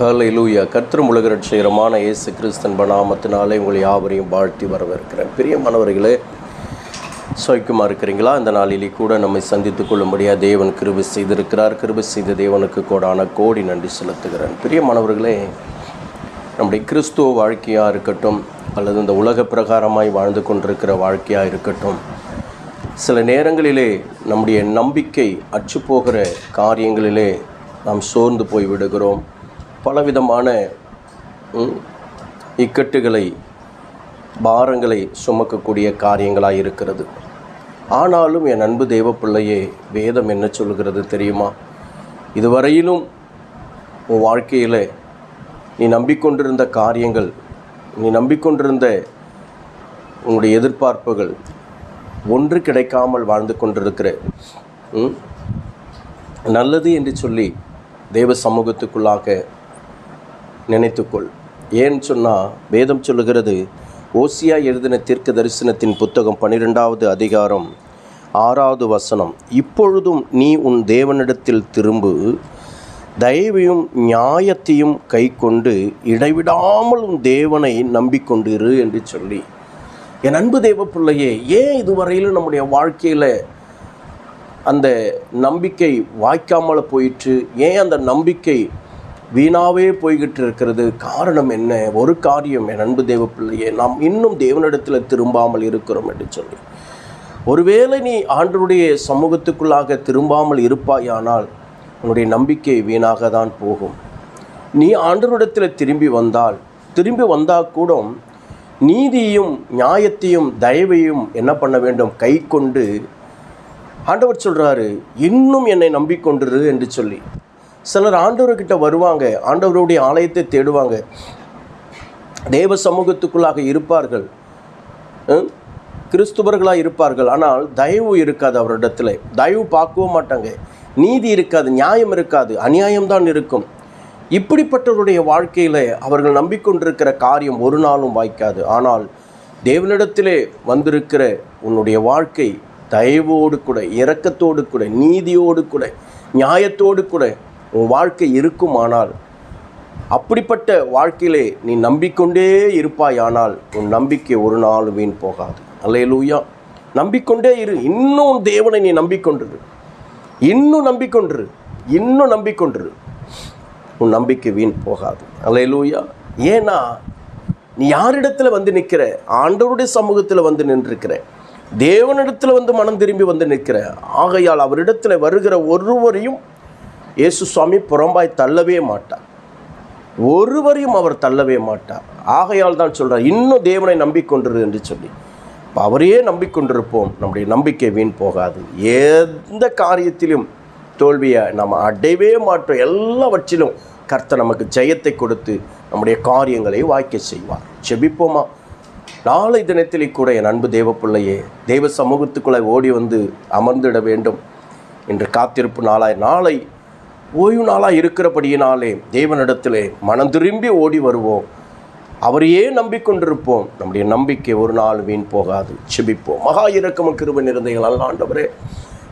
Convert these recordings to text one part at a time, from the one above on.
ஹalleluya கர்த்தர் உலக ரட்சகரமான இயேசு கிறிஸ்தன் பணாமத்தினாலே உங்களை யாவரையும் வாழ்த்தி வரவேற்கிறேன். பிரியமானவர்களே சோய்க்குமா இருக்கிறீங்களா? இந்த நாளிலே கூட நம்மை சந்தித்துக் கொள்ளும்படியாக தேவன் கிருபி செய்திருக்கிறார். கிருபி செய்த தேவனுக்கு கோடான கோடி நன்றி செலுத்துகிறேன். பிரியமானவர்களே நம்முடைய கிறிஸ்துவ வாழ்க்கையாக இருக்கட்டும் அல்லது இந்த உலக பிரகாரமாய் வாழ்ந்து கொண்டிருக்கிற வாழ்க்கையாக இருக்கட்டும் சில நேரங்களிலே நம்முடைய நம்பிக்கை அற்றுப்போகிற காரியங்களிலே நாம் சோர்ந்து போய் விடுகிறோம். பலவிதமான இக்கட்டுகளை பாரங்களை சுமக்கக்கூடிய காரியங்களாக இருக்கிறது. ஆனாலும் என் அன்பு தேவ பிள்ளையே வேதம் என்ன சொல்கிறது தெரியுமா? இதுவரையிலும் உன் வாழ்க்கையில் நீ நம்பிக்கொண்டிருந்த காரியங்கள் நீ நம்பிக்கொண்டிருந்த உன்னுடைய எதிர்பார்ப்புகள் ஒன்று கிடைக்காமல் வாழ்ந்து கொண்டிருக்கிற ம், நல்லது என்று சொல்லி தேவ சமூகத்துக்குள்ளாக நினைத்துக்கொள். ஏன் சொன்னால் வேதம் சொல்லுகிறது ஓசியா எழுதின தீர்க்க தரிசனத்தின் புத்தகம் பன்னிரெண்டாவது அதிகாரம் ஆறாவது வசனம். இப்பொழுதும் நீ உன் தேவனிடத்தில் திரும்பு தயவையும் நியாயத்தையும் கை கொண்டு இடைவிடாமல் உன் தேவனை நம்பிக்கொண்டிரு என்று சொல்லி. என் அன்பு தேவ பிள்ளையே ஏன் இதுவரையிலும் நம்முடைய வாழ்க்கையில் அந்த நம்பிக்கை வாய்க்காமல் போயிற்று? ஏன் அந்த நம்பிக்கை வீணாவே போய்கிட்டு இருக்கிறது காரணம் என்ன? ஒரு காரியம் என் அன்பு தேவ பிள்ளையே நாம் இன்னும் தேவனிடத்தில் திரும்பாமல் இருக்கிறோம் என்று சொல்லி. ஒருவேளை நீ ஆண்டருடைய சமூகத்துக்குள்ளாக திரும்பாமல் இருப்பாயானால் உன்னுடைய நம்பிக்கை வீணாக தான் போகும். நீ ஆண்டவரிடத்தில் திரும்பி வந்தால் திரும்பி வந்தால் கூட நீதியும் நியாயத்தையும் தயவையும் என்ன பண்ண வேண்டும்? கை கொண்டு ஆண்டவர் சொல்கிறாரு இன்னும் என்னை நம்பிக்கொண்டிரு என்று சொல்லி. சிலர் ஆண்டவர்கிட்ட வருவாங்க ஆண்டவருடைய ஆலயத்தை தேடுவாங்க. தேவ சமூகத்துக்குள்ளாக இருப்பார்கள். கிறிஸ்துவர்களாக இருப்பார்கள். ஆனால் தயவு இருக்காது அவரிடத்துல. தயவு பார்க்கவும் மாட்டாங்க. நீதி இருக்காது நியாயம் இருக்காது அநியாயம்தான் இருக்கும். இப்படிப்பட்டவருடைய வாழ்க்கையில் அவர்கள் நம்பிக்கொண்டிருக்கிற காரியம் ஒரு நாளும் வாய்க்காது. ஆனால் தேவனிடத்திலே வந்திருக்கிற உன்னுடைய வாழ்க்கை தயவோடு கூட இரக்கத்தோடு கூட நீதியோடு கூட நியாயத்தோடு கூட உன் வாழ்க்கை இருக்குமானால் அப்படிப்பட்ட வாழ்க்கையிலே நீ நம்பிக்கொண்டே இருப்பாயானால் உன் நம்பிக்கை ஒரு நாள் வீண் போகாது. அல்லேலூயா. நம்பிக்கொண்டே இரு. இன்னும் தேவனை நீ நம்பிக்கொண்டிரு இன்னும் நம்பிக்கொண்டிரு இன்னும் நம்பிக்கொண்டிரு உன் நம்பிக்கை வீண் போகாது. அல்லேலூயா. ஏன்னா நீ யாரிடத்துல வந்து நிற்கிற? ஆண்டவருடைய சமூகத்தில் வந்து நின்றிருக்கிற. தேவனிடத்தில் வந்து மனம் திரும்பி வந்து நிற்கிற. ஆகையால் அவரிடத்தில் வருகிற ஒருவரையும் இயேசு சுவாமி புறம்பாய் தள்ளவே மாட்டார். ஒருவரையும் அவர் தள்ளவே மாட்டார். ஆகையால் தான் சொல்கிறார் இன்னும் தேவனை நம்பிக்கொண்டிரு என்று சொல்லி. இப்போ அவரையே நம்பிக்கொண்டிருப்போம். நம்முடைய நம்பிக்கை வீண் போகாது. எந்த காரியத்திலும் தோல்வியை நாம் அடையவே மாட்டோம். எல்லாவற்றிலும் கர்த்தர் நமக்கு ஜெயத்தை கொடுத்து நம்முடைய காரியங்களை வாய்க்க செய்வார். செபிப்போமா? நாளை தினத்திலே கூட என் அன்பு தேவ பிள்ளையே தெய்வ சமூகத்துக்குள்ளே ஓடி வந்து அமர்ந்திட வேண்டும். என்று காத்திருப்பு நாளாய் நாளை ஓய்வு நாளாக இருக்கிறபடியினாலே தேவனிடத்திலே மனம் திரும்பி ஓடி வருவோம். அவரையே நம்பிக்கொண்டிருப்போம். நம்முடைய நம்பிக்கை ஒரு நாள் வீண் போகாது. செபிப்போம் மகா இறக்கம கிருபன் நிறைந்தீங்கள் அல்லாண்டவரே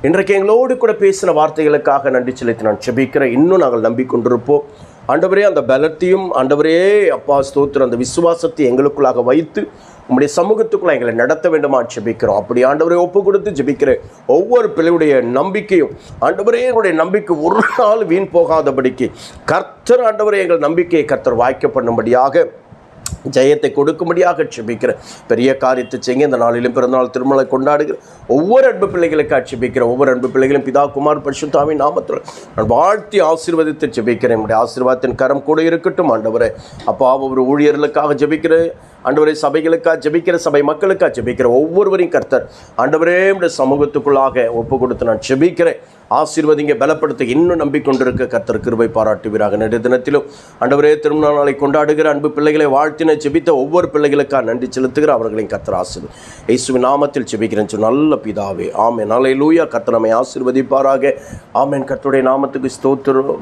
இன்றைக்கு எங்களோடு கூட பேசின வார்த்தைகளுக்காக நன்றி செலுத்தி நான் செபிக்கிறேன் இன்னும் நாங்கள் நம்பிக்கொண்டிருப்போம். ஆண்டவரே அந்த பலத்தையும் ஆண்டவரே அப்பா ஸ்தோத்திரம் அந்த விசுவாசத்தை எங்களுக்குள்ளாக வைத்து உங்களுடைய சமூகத்துக்குள்ள எங்களை நடத்த வேண்டுமா ஜெபிக்கிறோம். அப்படி ஆண்டவரே ஒப்பு கொடுத்து ஜெபிக்கிற ஒவ்வொரு பிள்ளையுடைய நம்பிக்கையும் ஆண்டவரே எங்களுடைய நம்பிக்கை ஒரு நாள் வீண் போகாதபடிக்கு கர்த்தர் ஆண்டவரே எங்கள் நம்பிக்கையை கர்த்தர் வாய்க்க பண்ணும்படியாக ஜெயத்தை கொடுக்கும்படியாக செபிக்கிறேன் பெரிய காரியத்தை செய்ய இந்த நாளிலும் பிறந்தநாள் திருமலை கொண்டாடுகிற ஒவ்வொரு அன்பு பிள்ளைகளுக்கு அட்சிபிக்கிற ஒவ்வொரு அன்பு பிள்ளைகளும் பிதா குமார் பரிசுத்தாமி நாமத்தில் நான் வாழ்த்தி ஆசீர்வதித்து ஜெபிக்கிறேன். என்னுடைய ஆசீர்வாதத்தின் கரம் கூட இருக்கட்டும் ஆண்டவரே. அப்பா ஒவ்வொரு ஊழியர்களுக்காக ஜெபிக்கிறேன். ஆண்டவரே சபைகளுக்காக ஜெபிக்கிற சபை மக்களுக்காக ஜெபிக்கிற ஒவ்வொருவரையும் கர்த்தர் ஆண்டவரே உடைய சமூகத்துக்குள்ளாக ஒப்பு கொடுத்து நான் ஜெபிக்கிறேன். ஆசீர்வதிங்க பலப்படுத்த இன்னும் நம்பிக்கொண்டிருக்க கர்த்தர் கிருபை பாராட்டுவீராக. நடு தினத்திலும் ஆண்டவரே திருமண நாளை கொண்டாடுகிற அன்பு பிள்ளைகளை வாழ்த்தின ஜெபித்த ஒவ்வொரு பிள்ளைகளுக்காக நன்றி செலுத்துகிற அவர்களையும் கர்த்தர் ஆசீர்வதி இயேசுவின் நாமத்தில் ஜெபிக்கிறேன் நல்ல பிதாவே. ஆமென். நாளை லூயா கர்த்தர் நம்மை ஆசீர்வதிப்பாராக. ஆமேன். கர்த்தருடைய நாமத்துக்கு ஸ்தோத்திரம்.